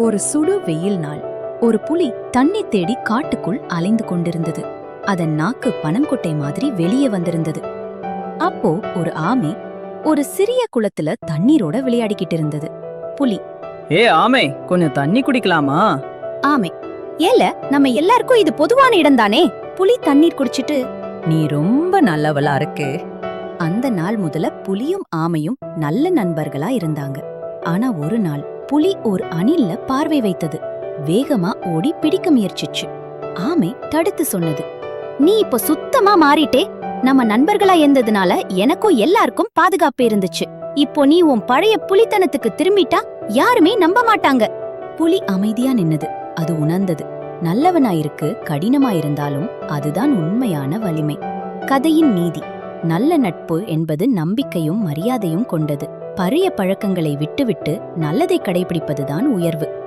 ஒரு சுடு வெயில் நாள். ஒரு புலி தண்ணி தேடி காட்டுக்குள் அலைந்து கொண்டிருந்தது. அதன் நாக்கு பனங்கொட்டை மாதிரி வெளியே வந்திருந்தது. அப்போ ஒரு ஆமை ஒரு சிறிய குளத்துல தண்ணீரோட விளையாடிக்கிட்டு இருந்தது. புலி ஏ ஆமே கொஞ்சம் தண்ணி குடிக்கலாமா? ஆமை ஏல நம்ம எல்லாருக்கும் இது பொதுவான இடம்தானே புலி தண்ணீர் குடிச்சிட்டு. நீ ரொம்ப நல்லவளா இருக்கு. அந்த நாள் முதல்ல புலியும் ஆமையும் நல்ல நண்பர்களா இருந்தாங்க. ஆனா ஒரு நாள் புலி ஒரு அணில்ல பார்வை வைத்தது. வேகமா ஓடி பிடிக்க முயற்சிச்சு. ஆமை தடுத்து சொன்னது நீ இப்ப சுத்தமா மாறிட்டே. நம்ம நண்பர்களா இருந்ததுனால எனக்கும் எல்லாருக்கும் பாதுகாப்பு இருந்துச்சு. இப்போ நீ உன் பழைய புலித்தனத்துக்கு திரும்பிட்டா யாருமே நம்ப மாட்டாங்க. புலி அமைதியா நின்னது. அது உணர்ந்தது நல்லவனாயிருக்கு கடினமாயிருந்தாலும் அதுதான் உண்மையான வலிமை. கதையின் நீதி நல்ல நட்பு என்பது நம்பிக்கையும் மரியாதையும் கொண்டது. பழைய பழக்கங்களை விட்டுவிட்டு நல்லதை கடைபிடிப்பதுதான் உயர்வு.